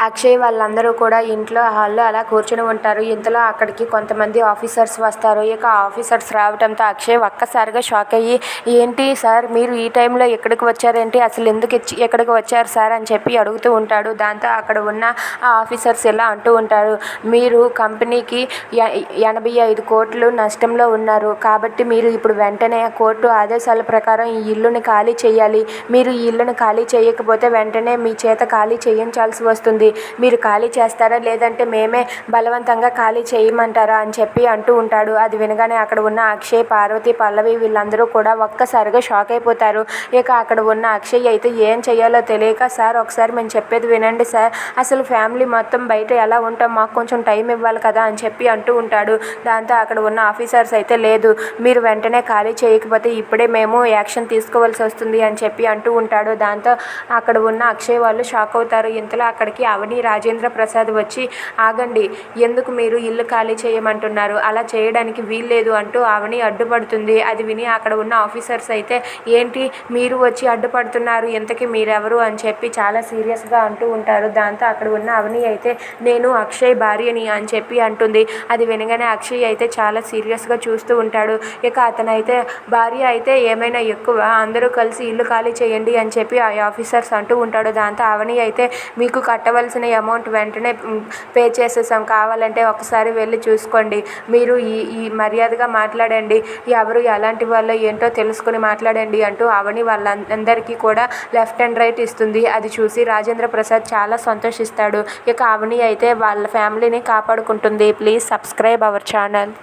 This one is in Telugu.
అక్షయ్ వాళ్ళందరూ కూడా ఇంట్లో హాల్లో అలా కూర్చుని ఉంటారు. ఇంతలో అక్కడికి కొంతమంది ఆఫీసర్స్ వస్తారు. ఇక ఆఫీసర్స్ రావడంతో అక్షయ్ ఒక్కసారిగా షాక్ అయ్యి ఏంటి సార్ మీరు ఈ టైంలో ఎక్కడికి వచ్చారేంటి? అసలు ఎందుకు ఇచ్చి ఎక్కడికి వచ్చారు సార్? అని చెప్పి అడుగుతూ ఉంటాడు. దాంతో అక్కడ ఉన్న ఆ ఆఫీసర్స్ ఇలా అంటూ ఉంటారు మీరు కంపెనీకి ఎ- ఎనభై ఐదు కోట్లు నష్టంలో ఉన్నారు. కాబట్టి మీరు ఇప్పుడు వెంటనే కోర్టు ఆదేశాల ప్రకారం ఈ ఇల్లుని ఖాళీ చేయాలి. మీరు ఈ ఇల్లుని ఖాళీ చేయకపోతే వెంటనే మీ చేత ఖాళీ చేయించాల్సి వస్తుంది. మీరు ఖాళీ చేస్తారా? లేదంటే మేమే బలవంతంగా ఖాళీ చేయమంటారా? అని చెప్పి అంటూ ఉంటాడు. అది వినగానే అక్కడ ఉన్న అక్షయ్ పార్వతి పల్లవి వీళ్ళందరూ కూడా ఒక్కసారిగా షాక్ అయిపోతారు. ఇక అక్కడ ఉన్న అక్షయ్ అయితే ఏం చేయాలో తెలియక సార్ ఒకసారి మేము చెప్పేది వినండి సార్. అసలు ఫ్యామిలీ మొత్తం బయట ఎలా ఉంటాం? మాకు కొంచెం టైం ఇవ్వాలి కదా అని చెప్పి అంటూ ఉంటాడు. దాంతో అక్కడ ఉన్న ఆఫీసర్స్ అయితే లేదు మీరు వెంటనే ఖాళీ చేయకపోతే ఇప్పుడే మేము యాక్షన్ తీసుకోవాల్సి వస్తుంది అని చెప్పి అంటూ ఉంటాడు. దాంతో అక్కడ ఉన్న అక్షయ్ వాళ్ళు షాక్ అవుతారు. ఇంతలో అక్కడికి అవని రాజేంద్ర ప్రసాద్ వచ్చి ఆగండి ఎందుకు మీరు ఇల్లు ఖాళీ చేయమంటున్నారు? అలా చేయడానికి వీల్లేదు అంటూ అవని అడ్డుపడుతుంది. అది విని అక్కడ ఉన్న ఆఫీసర్స్ అయితే ఏంటి మీరు వచ్చి అడ్డుపడుతున్నారు? ఇంతకీ మీరెవరు? అని చెప్పి చాలా సీరియస్గా అంటూ ఉంటారు. దాంతో అక్కడ ఉన్న అవని అయితే నేను అక్షయ్ భార్యని అని చెప్పి అంటుంది. అది వినగానే అక్షయ్ అయితే చాలా సీరియస్గా చూస్తూ ఉంటాడు. ఇక అతనైతే భార్య అయితే ఏమైనా ఎక్కువ అందరూ కలిసి ఇల్లు ఖాళీ చేయండి అని చెప్పి ఆ ఆఫీసర్స్ అంటూ ఉంటాడు. దాంతో అవని అయితే మీకు కట్టవలసిన అమౌంట్ వెంటనే పే చేసేసాం. కావాలంటే ఒకసారి వెళ్ళి చూసుకోండి. మీరు ఈ ఈ మర్యాదగా మాట్లాడండి. ఎవరు ఎలాంటి వాళ్ళో ఏంటో తెలుసుకుని మాట్లాడండి అంటూ అవని వాళ్ళందరికీ కూడా లెఫ్ట్ అండ్ రైట్ ఇస్తుంది. అది చూసి రాజేంద్ర ప్రసాద్ చాలా సంతోషిస్తాడు. ఇక అవని అయితే వాళ్ళ ఫ్యామిలీని కాపాడుకుంటుంది. Please subscribe our channel